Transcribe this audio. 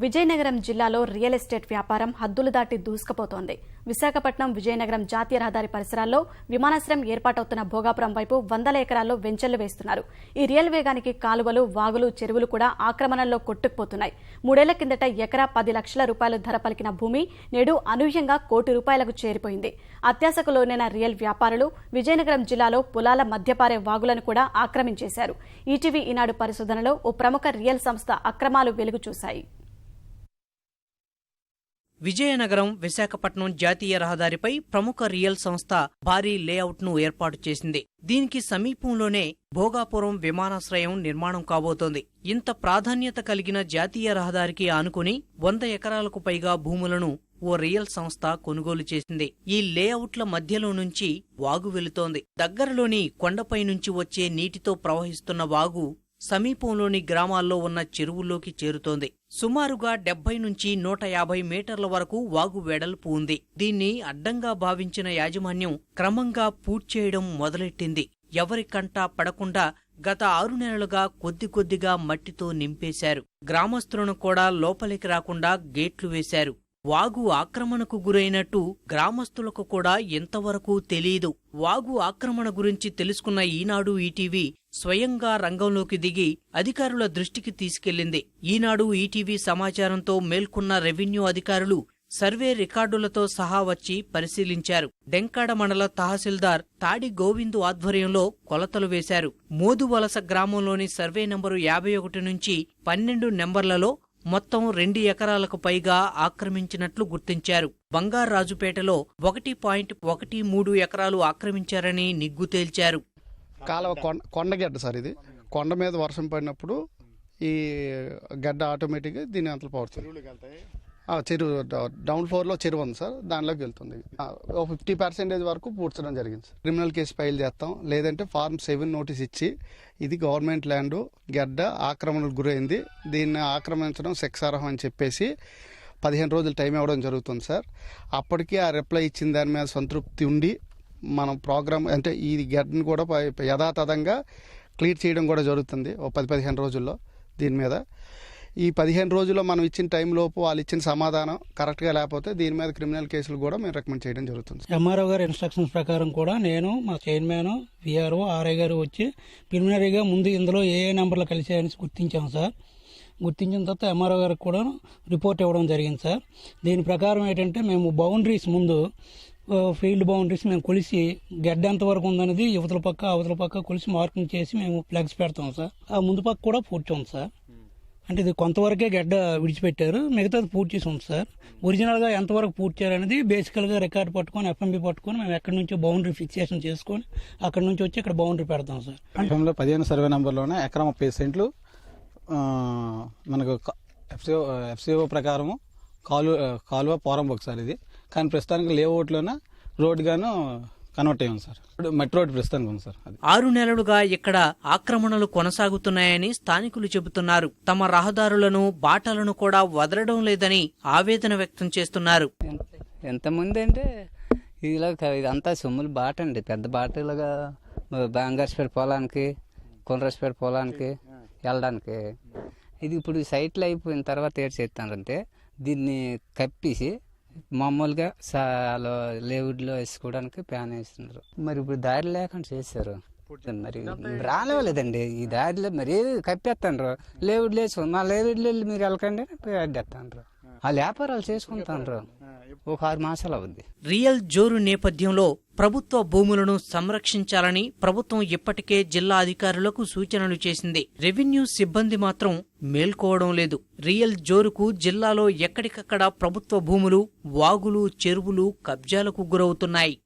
విజయనగరం జిల్లాలో real estate వ్యాపారం హద్దులు దాటి దూసుకుపోతోంది. విశాఖపట్నం విజయనగరం జాతీయ రహదారి పరిసరాల్లో విమానాశ్రయం ఏర్పాటవుతున్న భోగాపురం వైపు వందల ఎకరాల్లో వెంచర్లు వేస్తున్నారు. ఈ రియల్ వేగానికి కాలువలు వాగులు చెరువులు కూడా ఆక్రమణల్లో కొట్టుకుపోతున్నాయి. మూడేళ్ళ కిందట ఎకరా పది లక్షల రూపాయలు ధర పలికిన భూమి నేడు అనూహ్యంగా కోటి రూపాయలకు చేరిపోయింది. అత్యాశకు లోనైన రియల్ వ్యాపారులు విజయనగరం జిల్లాలో పొలాల మధ్యపారే వాగులను కూడా ఆక్రమించేశారు. ఈటీవీ ఈనాడు పరిశోధనలో ఓ ప్రముఖ రియల్ సంస్థ అక్రమాలు వెలుగు చూశాయి విజయనగరం విశాఖపట్నం జాతీయ రహదారిపై ప్రముఖ రియల్ సంస్థ భారీ లేఅవుట్ను ఏర్పాటు చేసింది. దీనికి సమీపంలోనే భోగాపురం విమానాశ్రయం నిర్మాణం కాబోతోంది. ఇంత ప్రాధాన్యత కలిగిన జాతీయ రహదారికి ఆనుకుని వంద ఎకరాలకు పైగా భూములను ఓ రియల్ సంస్థ కొనుగోలు చేసింది. ఈ లేఅవుట్ల మధ్యలో నుంచి వాగు వెళుతోంది. దగ్గరలోని కొండపై నుంచి వచ్చే నీటితో ప్రవహిస్తున్న వాగు సమీపంలోని గ్రామాల్లో ఉన్న చెరువుల్లోకి చేరుతోంది. సుమారుగా డెబ్బై నుంచి నూట యాభై మీటర్ల వరకు వాగు వెడల్పు ఉంది. దీన్ని అడ్డంగా భావించిన యాజమాన్యం క్రమంగా పూడ్చేయడం మొదలెట్టింది. ఎవరి కంటా పడకుండా గత ఆరు నెలలుగా కొద్ది కొద్దిగా మట్టితో నింపేశారు. గ్రామస్తులను కూడా లోపలికి రాకుండా గేట్లు వేశారు. వాగు ఆక్రమణకు గురైనట్టు గ్రామస్తులకు కూడా ఇంతవరకు తెలియదు వాగు ఆక్రమణ గురించి తెలుసుకున్న ఈనాడు ఈటీవీ స్వయంగా రంగంలోకి దిగి అధికారుల దృష్టికి తీసుకెళ్ళింది ఈనాడు ఈటీవీ సమాచారంతో మేల్కొన్న రెవెన్యూ అధికారులు సర్వే రికార్డులతో సహా వచ్చి పరిశీలించారు. డెంకాడ మండల తహసీల్దార్ తాడి గోవిందు ఆధ్వర్యంలో కొలతలు వేశారు. మోదువలస గ్రామంలోని సర్వే నంబరు యాభై ఒకటి నుంచి పన్నెండు నెంబర్లలో మొత్తం రెండు ఎకరాలకు పైగా ఆక్రమించినట్లు గుర్తించారు. బంగారాజుపేటలో ఒకటి పాయింట్ ఒకటి మూడు ఎకరాలు ఆక్రమించారని నిగ్గు తేల్చారు. కాలువ కొండ కొండగడ్డ సార్ ఇది. కొండ మీద వర్షం పడినప్పుడు ఈ గడ్డ ఆటోమేటిక్గా దీని అంతలు పడుతుంది చెరువు డౌన్ ఫ్లోర్లో చెరువు ఉంది సార్. దానిలోకి వెళ్తుంది. ఒక ఫిఫ్టీ పర్సెంటేజ్ వరకు పూడ్చడం జరిగింది సార్. క్రిమినల్ కేసు ఫైల్ చేస్తాం. లేదంటే ఫార్మ్ సెవెన్ నోటీస్ ఇచ్చి ఇది గవర్నమెంట్ ల్యాండ్ గడ్డ ఆక్రమణకు గురైంది. దీన్ని ఆక్రమించడం శిక్షార్హం అని చెప్పేసి పదిహేను రోజులు టైం ఇవ్వడం జరుగుతుంది సార్. అప్పటికి ఆ రిప్లై ఇచ్చిన దాని మీద సంతృప్తి ఉండి మనం ప్రోగ్రామ్ అంటే ఈ గడ్డను కూడా ప- యథాతథంగా క్లియర్ చేయడం కూడా జరుగుతుంది. ఓ పది పదిహేను రోజుల్లో దీని మీద. ఈ పదిహేను రోజుల్లో మనం ఇచ్చిన టైం లోపు వాళ్ళు ఇచ్చిన సమాధానం కరెక్ట్గా లేకపోతే దీని మీద క్రిమినల్ కేసులు కూడా మేము రికమెండ్ చేయడం జరుగుతుంది. ఎంఆర్ఓ గారి ఇన్స్ట్రక్షన్స్ ప్రకారం కూడా నేను మా చైర్మన్ విఆర్ఓ ఆర్ఐ గారు వచ్చి ప్రిలిమినరీగా ముందు ఇందులో ఏ ఏ నెంబర్లు కలిసాయని గుర్తించాం సార్. గుర్తించిన తర్వాత ఎంఆర్ఓ గారికి కూడా రిపోర్ట్ ఇవ్వడం జరిగింది సార్. దీని ప్రకారం ఏంటంటే మేము బౌండరీస్ ముందు ఫీల్డ్ బౌండరీస్ మేము కొలిసి గడ్డ ఎంత వరకు ఉందనేది యువతల పక్క అవతల పక్క కొలిసి మార్కింగ్ చేసి మేము ఫ్లెగ్స్ పెడతాం సార్. ఆ ముందు పక్క కూడా పూర్తి సార్. అంటే ఇది కొంతవరకే గడ్డ విడిచిపెట్టారు. మిగతాది పూర్తి చేసి ఉంది సార్. ఒరిజినల్గా ఎంతవరకు పూర్తి చేయాలనేది బేసికల్గా రికార్డ్ పట్టుకొని ఎఫ్ఎంబి పట్టుకొని మేము ఎక్కడి నుంచో బౌండరీ ఫిక్సేషన్ చేసుకొని అక్కడి నుంచి వచ్చి ఇక్కడ బౌండరీ పెడతాం సార్. ఎఫ్ఎంలో పదిహేను సర్వే నెంబర్లోనే ఎకరం ముప్పై సెంట్లు మనకు ఎఫ్సిఓ ఎఫ్సిఓ ప్రకారము కాలువ కాలువ పోరం ఒకసారి ఇది. కానీ ప్రస్తుతానికి లేఅవుట్లోనే రోడ్ గాను కన్వర్ట్ అయ్యాం సార్. ఇప్పుడు మట్టి రోడ్ ప్రస్తుతానికి ఉంది సార్ అది. ఆరు నెలలుగా ఇక్కడ ఆక్రమణలు కొనసాగుతున్నాయని స్థానికులు చెబుతున్నారు. తమ రహదారులను బాటలను కూడా వదలడం లేదని ఆవేదన వ్యక్తం చేస్తున్నారు. ఎంతమంది అంటే ఇలా ఇదంతా సొమ్ములు బాట అండి పెద్ద బాట ఇలాగా బంగారుపేట పొలానికి కొండ్రస్పేట పొలానికి వెళ్ళడానికి. ఇది ఇప్పుడు సైట్లు అయిపోయిన తర్వాత ఏడు చేస్తానంటే దీన్ని కప్పేసి మామూలుగా లేవుడ్లో వేసుకోవడానికి ప్యాన్ వేస్తున్నారు. మరి ఇప్పుడు దారి లేకుండా చేశారు. మరి రానివ్వలేదండి. ఈ దారిలో మరి కప్పేస్తాండ్రు. లేవుడ్లు వేసుకో మా లేవుడ్లు వెళ్ళి మీరు వెళ్ళకండి అడ్డేస్తాండ్రు. ఆ వ్యాపారాలు చేసుకుంటాండ్రు. ఒక ఆరు మాసాలు అవుద్ది. రియల్ జోరు నేపథ్యంలో ప్రభుత్వ భూములను సంరక్షించాలని ప్రభుత్వం ఇప్పటికే జిల్లా అధికారులకు సూచనలు చేసింది. రెవెన్యూ సిబ్బంది మాత్రం మేల్కోవడం లేదు. రియల్ జోరుకు జిల్లాలో ఎక్కడికక్కడ ప్రభుత్వ భూములు వాగులు చెరువులు కబ్జాలకు గురవుతున్నాయి.